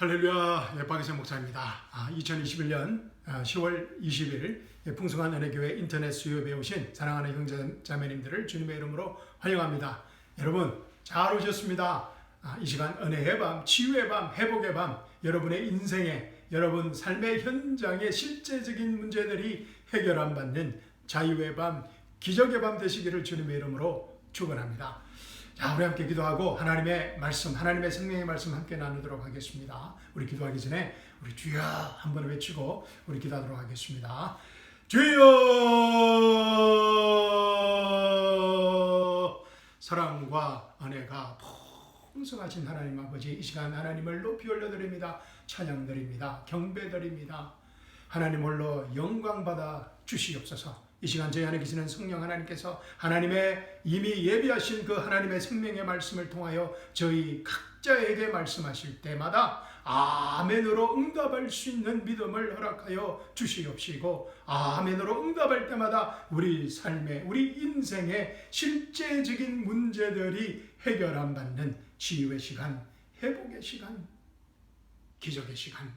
할렐루야, 예, 박이세 목사입니다. 아, 2021년 10월 20일 예, 풍성한 은혜교회 인터넷 수요에 오신 사랑하는 형제 자매님들을 주님의 이름으로 환영합니다. 여러분 잘 오셨습니다. 아, 이 시간 은혜의 밤, 치유의 밤, 회복의 밤, 여러분의 인생에 여러분 삶의 현장의 실제적인 문제들이 해결 안 받는 자유의 밤, 기적의 밤 되시기를 주님의 이름으로 축원합니다. 자, 우리 함께 기도하고 하나님의 말씀, 하나님의 생명의 말씀 함께 나누도록 하겠습니다. 우리 기도하기 전에 우리 주여 한번 외치고 우리 기도하도록 하겠습니다. 주여 사랑과 은혜가 풍성하신 하나님 아버지 이 시간 하나님을 높이 올려드립니다. 찬양드립니다. 경배드립니다. 하나님 홀로 영광 받아 주시옵소서. 이 시간 저희 안에 계시는 성령 하나님께서 하나님의 이미 예비하신 그 하나님의 생명의 말씀을 통하여 저희 각자에게 말씀하실 때마다 아멘으로 응답할 수 있는 믿음을 허락하여 주시옵시고 아멘으로 응답할 때마다 우리 삶의 우리 인생의 실제적인 문제들이 해결 안 받는 치유의 시간, 회복의 시간, 기적의 시간,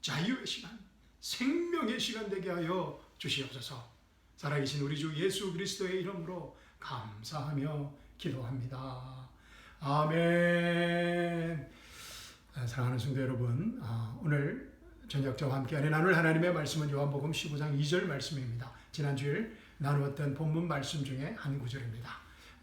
자유의 시간, 생명의 시간 되게 하여 주시옵소서. 살아계신 우리 주 예수 그리스도의 이름으로 감사하며 기도합니다. 아멘. 사랑하는 성도 여러분, 아, 오늘 저녁 저와 함께 하는 나눌 하나님의 말씀은 요한복음 15장 2절 말씀입니다. 지난주일 나누었던 본문 말씀 중에 한 구절입니다.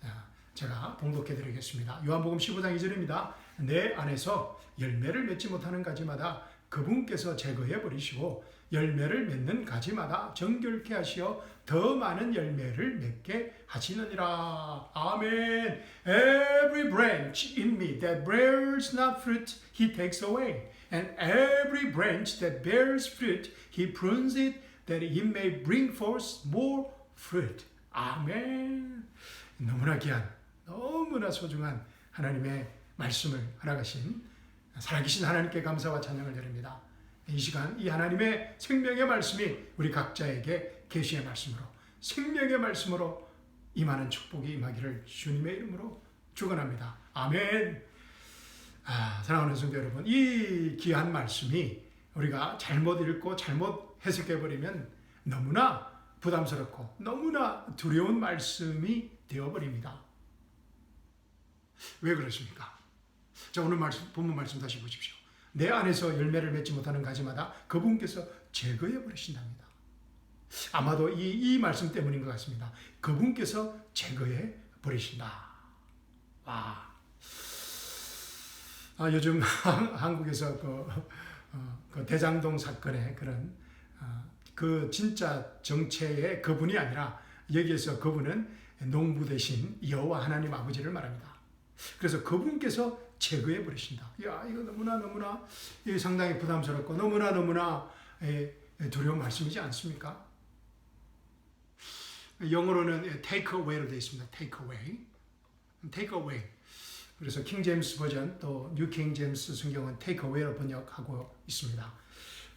아, 제가 봉독해 드리겠습니다. 요한복음 15장 2절입니다. 내 안에서 열매를 맺지 못하는 가지마다 그분께서 제거해 버리시고 열매를 맺는 가지마다 정결케 하시어 더 많은 열매를 맺게 하시느니라. 아멘. Every branch in me that bears not fruit, he takes away. And every branch that bears fruit, he prunes it that it may bring forth more fruit. 아멘. 너무나 귀한, 너무나 소중한 하나님의 말씀을 허락하신 살아계신 하나님께 감사와 찬양을 드립니다. 이 시간 이 하나님의 생명의 말씀이 우리 각자에게 계시의 말씀으로 생명의 말씀으로 임하는 축복이 임하기를 주님의 이름으로 축원합니다. 아멘. 아, 사랑하는 성도 여러분, 이 귀한 말씀이 우리가 잘못 읽고 잘못 해석해 버리면 너무나 부담스럽고 너무나 두려운 말씀이 되어 버립니다. 왜 그렇습니까? 자, 오늘 말씀 본문 말씀 다시 보십시오. 내 안에서 열매를 맺지 못하는 가지마다 그분께서 제거해 버리신답니다. 아마도 이, 이 말씀 때문인 것 같습니다. 그분께서 제거해 버리신다. 와. 아, 요즘 한국에서 그, 어, 그 대장동 사건의 그런 어, 그 진짜 정체의 그분이 아니라 여기에서 그분은 농부 대신 여호와 하나님 아버지를 말합니다. 그래서 그분께서 제거해 버리신다. 야, 이거 너무나 너무나 상당히 부담스럽고 너무나 너무나 두려운 말씀이지 않습니까? 영어로는 take away로 되어 있습니다. take away. take away. 그래서 킹 제임스 버전 또 뉴킹 제임스 성경은 take away로 번역하고 있습니다.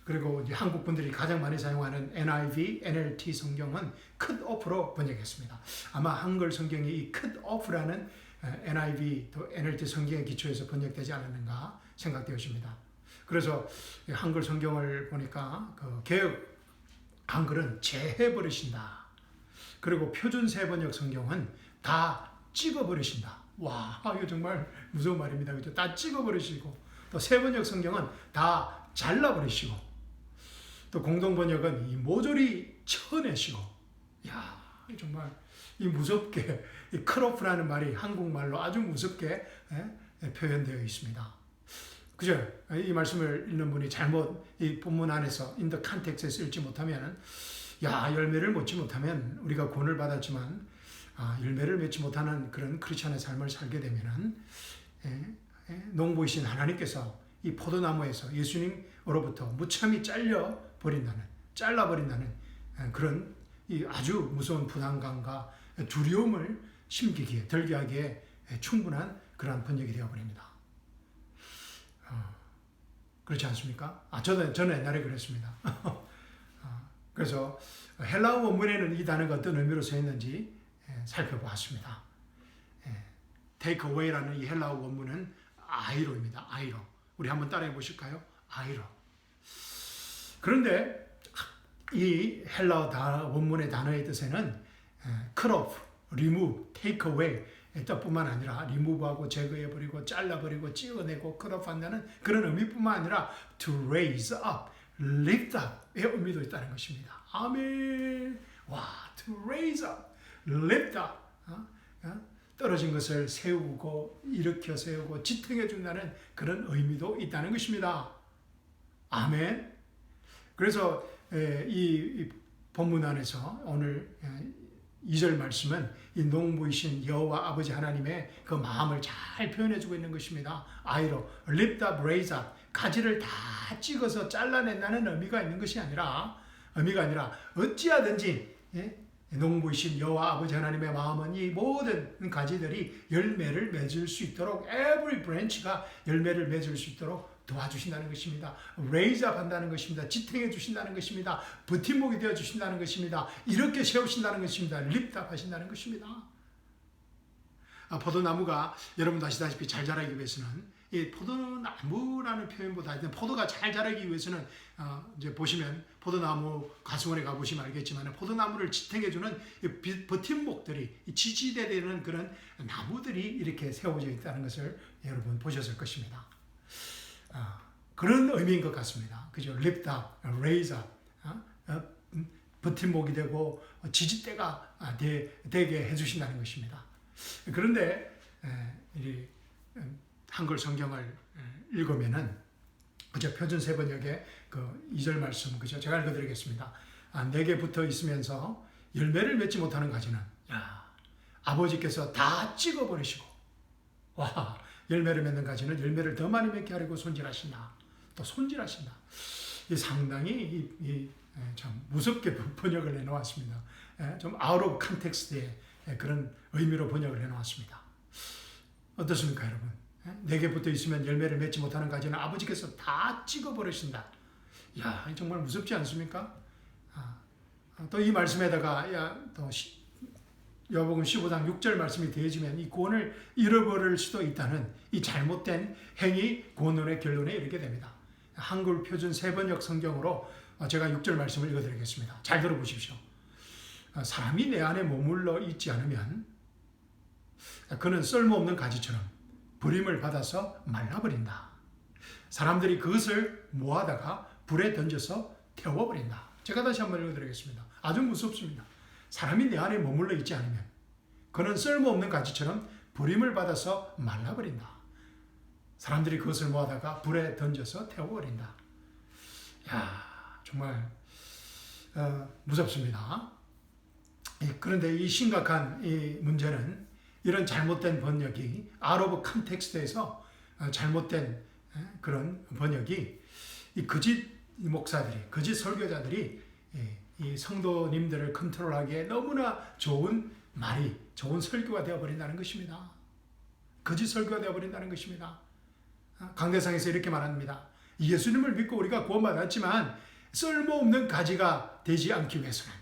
그리고 이제 한국 분들이 가장 많이 사용하는 NIV, NLT 성경은 cut off로 번역했습니다. 아마 한글 성경이 이 cut off라는 NIV 또 NLT 성경의 기초에서 번역되지 않았는가 생각되어집니다. 그래서 한글 성경을 보니까 그 개혁 한글은 재해버리신다. 그리고 표준 세번역 성경은 다 찍어버리신다. 와, 이거 정말 무서운 말입니다. 그죠? 다 찍어버리시고 또 세번역 성경은 다 잘라버리시고 또 공동번역은 이 모조리 쳐내시고 야, 정말 이 무섭게 이 크로프라는 말이 한국말로 아주 무섭게 예, 표현되어 있습니다. 그죠? 이 말씀을 읽는 분이 잘못 이 본문 안에서 인더 컨텍스에서 읽지 못하면 야 열매를 맺지 못하면 우리가 구원을 받았지만 아, 열매를 맺지 못하는 그런 크리스천의 삶을 살게 되면은 예, 예, 농부이신 하나님께서 이 포도나무에서 예수님으로부터 무참히 잘려 버린다는 잘라 버린다는 예, 그런 이 아주 무서운 부담감과 두려움을 심기기에 들게 하기에 충분한 그러한 번역이 되어버립니다. 어, 그렇지 않습니까? 아, 저도, 저는 옛날에 그랬습니다. 어, 그래서 헬라어 원문에는 이 단어가 어떤 의미로 쓰였는지 살펴보았습니다. take away라는 이 헬라어 원문은 아이로입니다. 아이로. 우리 한번 따라해 보실까요? 아이로. 그런데 이 헬라어 다 원문의 단어의 뜻에는 off, remove, take away 뜻뿐만 아니라 리무브하고 제거해버리고 잘라버리고 찍어내고 cut off 한다는 그런 의미뿐만 아니라 to raise up, lift up의 의미도 있다는 것입니다. 아멘. 와, to raise up, lift up. 어? 어? 떨어진 것을 세우고 일으켜 세우고 지탱해 준다는 그런 의미도 있다는 것입니다. 아멘. 그래서 에, 이, 이 본문 안에서 오늘 2절 말씀은 이 농부이신 여호와 아버지 하나님의 그 마음을 잘 표현해주고 있는 것입니다. 아이로 lift up, raise up 가지를 다 찍어서 잘라낸다는 의미가 있는 것이 아니라 의미가 아니라 어찌하든지 예? 농부이신 여호와 아버지 하나님의 마음은 이 모든 가지들이 열매를 맺을 수 있도록 every branch가 열매를 맺을 수 있도록 도와주신다는 것입니다. up 한다는 것입니다. 지탱해 주신다는 것입니다. 버팀목이 되어 주신다는 것입니다. 이렇게 세우신다는 것입니다. lift up 하신다는 것입니다. 아, 포도나무가 여러분도 아시다시피 잘 자라기 위해서는 이 포도나무라는 표현보다 하여튼 포도가 잘 자라기 위해서는 어, 이제 보시면 포도나무 가수원에 가보시면 알겠지만 포도나무를 지탱해주는 이 버팀목들이 이 지지대되는 그런 나무들이 이렇게 세워져 있다는 것을 여러분 보셨을 것입니다. 아, 그런 의미인 것 같습니다. 그죠? lift up, raise up, 어? 어, 음, 버팀목이 되고 지지대가 아, 되, 되게 해주신다는 것입니다. 그런데 이 음, 한글 성경을 에, 읽으면은 그저 표준 세번역의 그 2절 말씀 그죠? 제가 읽어드리겠습니다. 아, 내게 붙어 있으면서 열매를 맺지 못하는 가지는 야, 아버지께서 다 찍어버리시고 와 열매를 맺는 가지는 열매를 더 많이 맺게 하려고 손질하신다. 또 손질하신다. 이 상당히 이, 이, 참 무섭게 번역을 해놓았습니다. 좀 out of context의 그런 의미로 번역을 해놓았습니다. 어떻습니까, 여러분? 내게 붙어 있으면 열매를 맺지 못하는 가지는 아버지께서 다 찍어버리신다. 야, 정말 무섭지 않습니까? 아, 또이 말씀에다가 야, 또 여복음 15장 6절 말씀이 되어지면 이 구원을 잃어버릴 수도 있다는 이 잘못된 행위 구원론의 결론에 이르게 됩니다. 한글 표준 세번역 성경으로 제가 6절 말씀을 읽어드리겠습니다. 잘 들어보십시오. 사람이 내 안에 머물러 있지 않으면 그는 쓸모없는 가지처럼 버림을 받아서 말라버린다. 사람들이 그것을 모아다가 불에 던져서 태워버린다. 제가 다시 한번 읽어드리겠습니다. 아주 무섭습니다. 사람이 내 안에 머물러 있지 않으면 그는 쓸모없는 가지처럼 부림을 받아서 말라버린다. 사람들이 그것을 모아다가 불에 던져서 태워버린다. 야 정말 어, 무섭습니다. 그런데 이 심각한 이 문제는 이런 잘못된 번역이 아로브 컨텍스트에서 어, 잘못된 그런 번역이 이 거짓 목사들이 거짓 설교자들이 이 성도님들을 컨트롤하기에 너무나 좋은 말이 좋은 설교가 되어버린다는 것입니다. 거짓 설교가 되어버린다는 것입니다. 아, 강대상에서 이렇게 말합니다. 예수님을 믿고 우리가 구원받았지만 쓸모없는 가지가 되지 않기 위해서는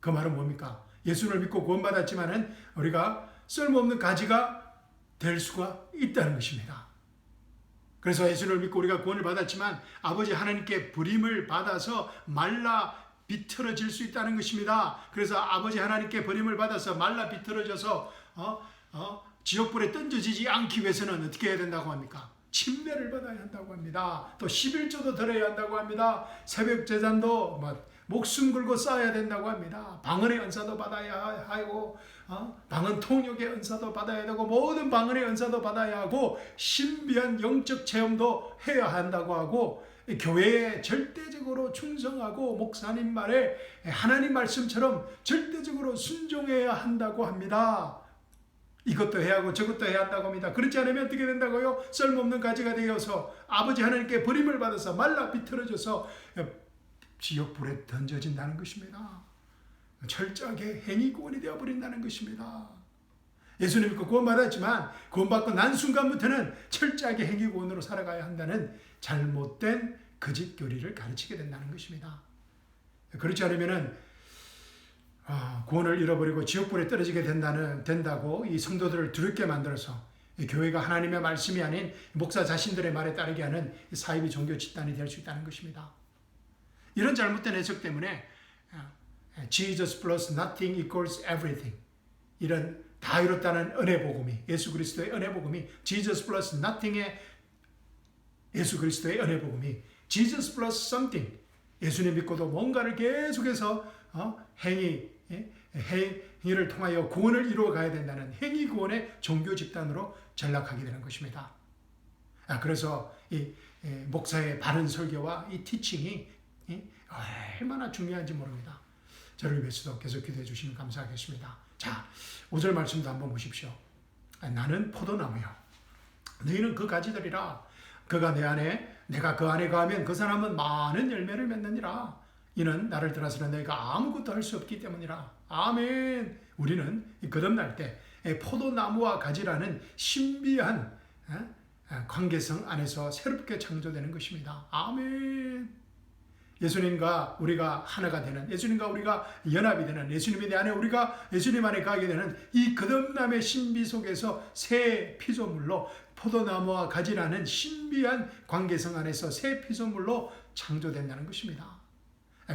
그 말은 뭡니까? 예수를 믿고 구원받았지만은 우리가 쓸모없는 가지가 될 수가 있다는 것입니다. 그래서 예수를 믿고 우리가 구원을 받았지만 아버지 하나님께 불임을 받아서 말라 비틀어질 수 있다는 것입니다. 그래서 아버지 하나님께 버림을 받아서 말라 비틀어져서 어, 어, 지옥불에 던져지지 않기 위해서는 어떻게 해야 된다고 합니까? 침례를 받아야 한다고 합니다. 또 11조도 드려야 한다고 합니다. 새벽 재단도 뭐 목숨 걸고 쌓아야 된다고 합니다. 방언의 은사도 받아야 하고 어? 방언 통역의 은사도 받아야 되고 모든 방언의 은사도 받아야 하고 신비한 영적 체험도 해야 한다고 하고 교회에 절대적으로 충성하고 목사님 말에 하나님 말씀처럼 절대적으로 순종해야 한다고 합니다. 이것도 해야 하고 저것도 해야 한다고 합니다. 그렇지 않으면 어떻게 된다고요? 쓸모없는 가지가 되어서 아버지 하나님께 버림을 받아서 말라 비틀어져서 지옥 불에 던져진다는 것입니다. 철저하게 행위구원이 되어버린다는 것입니다. 예수님 믿고 구원받았지만 구원받고 난 순간부터는 철저하게 행위구원으로 살아가야 한다는 잘못된 거짓 교리를 가르치게 된다는 것입니다. 그렇지 않으면은 아, 구원을 잃어버리고 지옥불에 떨어지게 된다는 된다고 이 성도들을 두렵게 만들어서 이 교회가 하나님의 말씀이 아닌 목사 자신들의 말에 따르게 하는 이 사이비 종교 집단이 될 수 있다는 것입니다. 이런 잘못된 해석 때문에 아, Jesus plus nothing equals everything 이런 다 이뤘다는 은혜 복음이 예수 그리스도의 은혜 복음이 Jesus plus nothing의 예수 그리스도의 은혜 복음이 Jesus plus something 예수님 믿고도 뭔가를 계속해서 어? 행위 예? 행위를 통하여 구원을 이루어 가야 된다는 행위 구원의 종교 집단으로 전락하게 되는 것입니다. 아, 그래서 이 예, 목사의 바른 설교와 이 티칭이 예, 얼마나 중요한지 모릅니다. 저를 위해서도 계속 기도해 주시면 감사하겠습니다. 자, 5절 말씀도 한번 보십시오. 아, 나는 포도나무요. 너희는 그 가지들이라. 그가 내 안에, 내가 그 안에 가면 그 사람은 많은 열매를 맺느니라. 이는 나를 떠나서는 너희가 아무것도 할 수 없기 때문이라. 아멘. 우리는 거듭날 때 포도나무와 가지라는 신비한 어? 관계성 안에서 새롭게 창조되는 것입니다. 아멘. 예수님과 우리가 하나가 되는 예수님과 우리가 연합이 되는 예수님에 대한 우리가 예수님 안에 가게 되는 이 거듭남의 신비 속에서 새 피조물로 포도나무와 가지라는 신비한 관계성 안에서 새 피조물로 창조된다는 것입니다.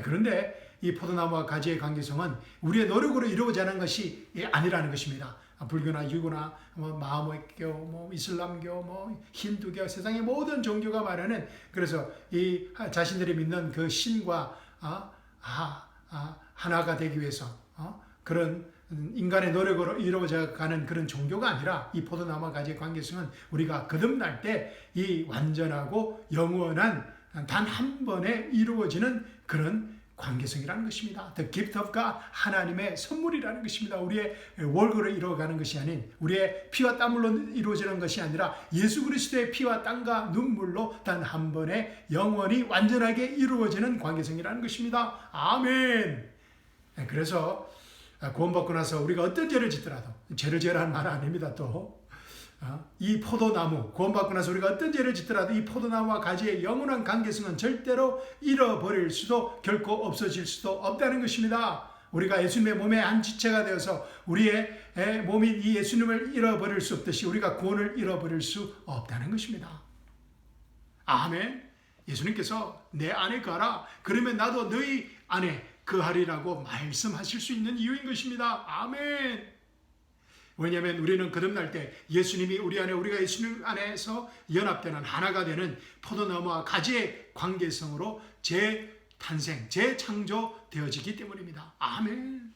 그런데 이 포도나무와 가지의 관계성은 우리의 노력으로 이루어지는 것이 아니라는 것입니다. 불교나 유교나 뭐 마음의교, 뭐 이슬람교, 뭐 힌두교, 세상의 모든 종교가 말하는 그래서 이 자신들이 믿는 그 신과 아, 아, 아, 하나가 되기 위해서 어? 그런 인간의 노력으로 이루어져 가는 그런 종교가 아니라 이 포도나무와 가지의 관계성은 우리가 거듭날 때 이 완전하고 영원한 단 한 번에 이루어지는 그런 관계성이라는 것입니다. The gift of God, 하나님의 선물이라는 것입니다. 우리의 월급으로 이루어가는 것이 아닌 우리의 피와 땀으로 이루어지는 것이 아니라 예수 그리스도의 피와 땀과 눈물로 단 한 번에 영원히 완전하게 이루어지는 관계성이라는 것입니다. 아멘. 그래서 구원받고 나서 우리가 어떤 죄를 짓더라도 죄를 지으라는 말 아닙니다. 또 어? 이 포도나무 구원받고 나서 우리가 어떤 죄를 짓더라도 이 포도나무와 가지의 영원한 관계성은 절대로 잃어버릴 수도 결코 없어질 수도 없다는 것입니다. 우리가 예수님의 몸의 한 지체가 되어서 우리의 몸인 이 예수님을 잃어버릴 수 없듯이 우리가 구원을 잃어버릴 수 없다는 것입니다. 아멘. 예수님께서 내 안에 가라. 그러면 나도 너희 안에 그하리라고 말씀하실 수 있는 이유인 것입니다. 아멘. 왜냐하면 우리는 거듭날 때 예수님이 우리 안에 우리가 예수님 안에서 연합되는 하나가 되는 포도나무와 가지의 관계성으로 재탄생, 재창조되어지기 때문입니다. 아멘.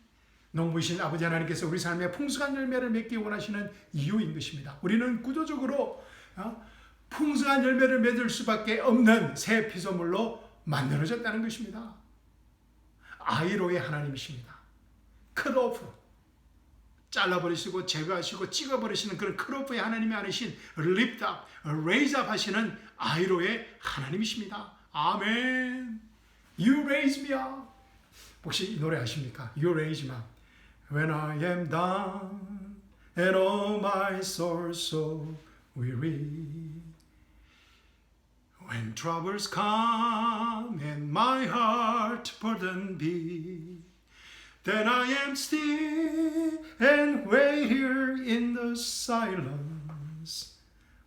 농부이신 아버지 하나님께서 우리 삶에 풍성한 열매를 맺기 원하시는 이유인 것입니다. 우리는 구조적으로 어, 풍성한 열매를 맺을 수밖에 없는 새 피조물로 만들어졌다는 것입니다. 아이로의 하나님이십니다. 컷오프. 잘라버리시고 제거하시고 찍어버리시는 그런 크로프의 하나님이 아니신 raise up 하시는 아이로의 하나님이십니다. 아멘. You raise me up. 혹시 이 노래 아십니까? You raise me up. When I am down and all my soul so weary. When troubles come and my heart burden be. Then I am still and wait here in the silence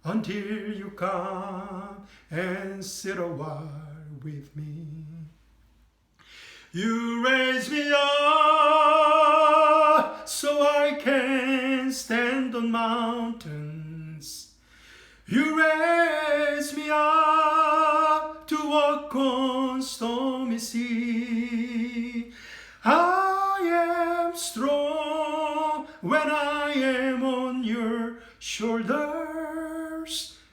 until you come and sit a while with me. You raise me up so I can stand on mountains. You raise me up to walk on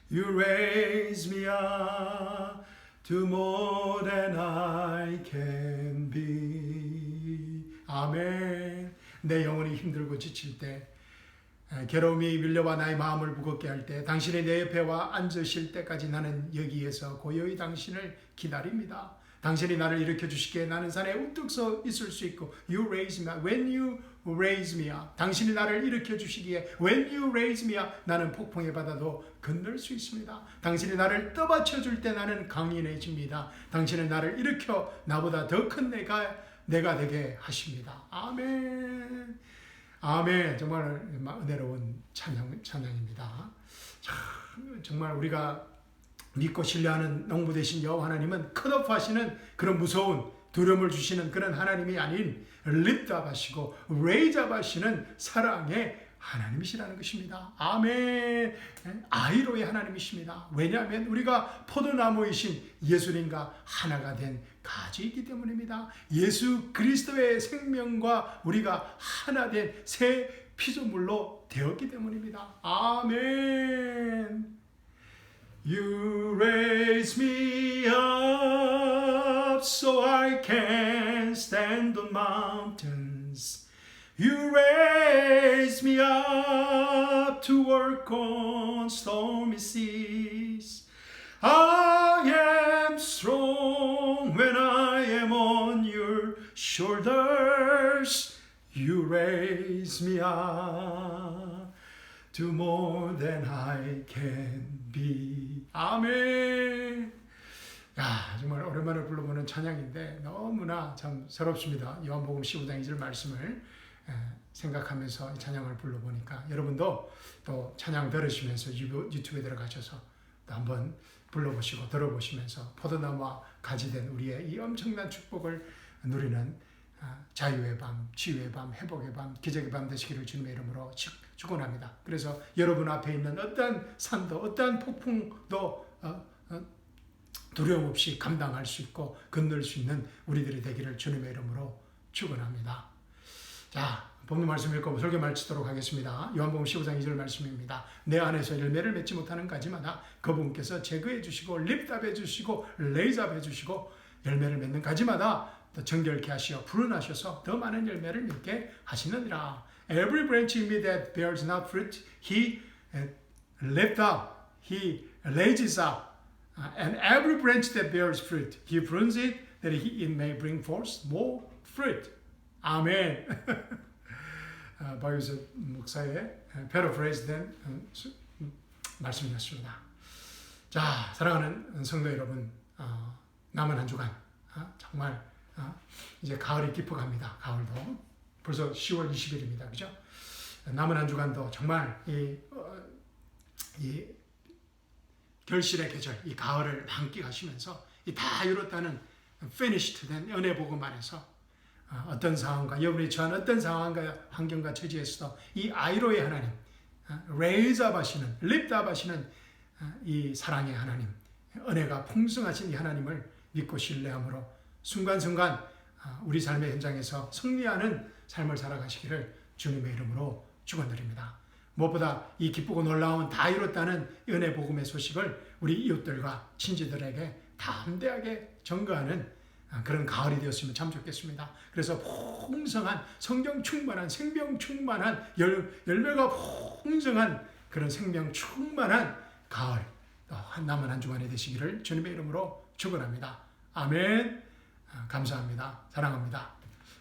You raise me up to more than I can be. 아멘. 내 영혼이 힘들고 지칠 때, 괴로움이 밀려와 나의 마음을 무겁게 할 때, 당신이 내 옆에 와 앉으실 때까지 나는 여기에서 고요히 당신을 기다립니다. 당신이 나를 일으켜 주시기에 나는 산에 우뚝 서 있을 수 있고 You raise me up. When you raise me up. 당신이 나를 일으켜 주시기에 When you raise me up. 나는 폭풍의 바다도 건널 수 있습니다. 당신이 나를 떠받쳐 줄 때 나는 강인해집니다. 당신은 나를 일으켜 나보다 더 큰 내가 내가 되게 하십니다. 아멘. 아멘. 정말 은혜로운 찬양, 찬양입니다. 참, 정말 우리가 믿고 신뢰하는 농부 되신 여호와 하나님은 컷오프하시는 그런 무서운 두려움을 주시는 그런 하나님이 아닌 립답하시고 레이잡하시는 사랑의 하나님이시라는 것입니다. 아멘. 아이로의 하나님이십니다. 왜냐하면 우리가 포도나무이신 예수님과 하나가 된 가지이기 때문입니다. 예수 그리스도의 생명과 우리가 하나 된 새 피조물로 되었기 때문입니다. 아멘. You raise me up so I can stand on mountains. You raise me up to work on stormy seas. I am strong when I am on your shoulders. You raise me up to more than I can be. 아멘. 야, 정말 오랜만에 불러보는 찬양인데 너무나 참 새롭습니다. 요한복음 15장 2절 말씀을 에, 생각하면서 이 찬양을 불러보니까 여러분도 또 찬양 들으시면서 유튜브- 유튜브에 들어가셔서 또 한번 불러보시고 들어보시면서 포도나무와 가지된 우리의 이 엄청난 축복을 누리는 아, 자유의 밤, 치유의 밤, 회복의 밤, 기적의 밤 되시기를 주님의 이름으로 축- 축원합니다. 그래서 여러분 앞에 있는 어떠한 산도, 어떠한 폭풍도 어, 어, 두려움 없이 감당할 수 있고 건널 수 있는 우리들이 되기를 주님의 이름으로 축원합니다. 자, 본문 말씀 읽고 설교 마치도록 하겠습니다. 요한복음 15장 2절 말씀입니다. 내 안에서 열매를 맺지 못하는 가지마다 그분께서 제거해 주시고 립답해 주시고 레이잡해 주시고 열매를 맺는 가지마다 더 정결케 하시어 불은하셔서 더 많은 열매를 맺게 하시느니라. Every branch in me that bears not fruit, he uh, lift up, he raises up. Uh, and every branch that bears fruit, he prunes it that he, it may bring forth more fruit. 아멘. 어, 박유섭 목사의 패러프레이즈된 말씀이었습니다. 자, 사랑하는 성도 여러분, 어, 남은 한 주간 어, 정말 어, 이제 가을이 깊어갑니다. 가을도 벌써 10월 20일입니다. 그죠? 남은 한 주간도 정말 이, 어, 이 결실의 계절, 이 가을을 만끽하시면서 이 다 이뤘다는 finished 된 연애 복음 안에서 어, 어떤 상황과 여러분이 처한 어떤 상황과 환경과 처지에서도 이 아이로의 하나님, 레이즈업 하시는, 립답 하시는 어, 이 사랑의 하나님, 은혜가 풍성하신 이 하나님을 믿고 신뢰함으로 순간순간 어, 우리 삶의 현장에서 승리하는 삶을 살아가시기를 주님의 이름으로 축원드립니다. 무엇보다 이 기쁘고 놀라운 다 이뤘다는 은혜 복음의 소식을 우리 이웃들과 친지들에게 담대하게 전거하는 아, 그런 가을이 되었으면 참 좋겠습니다. 그래서 풍성한 성경 충만한 생명 충만한 열, 열매가 풍성한 그런 생명 충만한 가을 또 한- 남은 한 주간이 되시기를 주님의 이름으로 축원합니다. 아멘. 아, 감사합니다. 사랑합니다.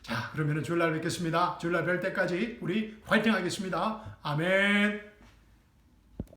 자, 그러면은 주일날 뵙겠습니다. 주일날 뵐 때까지 우리 화이팅 하겠습니다. 아멘.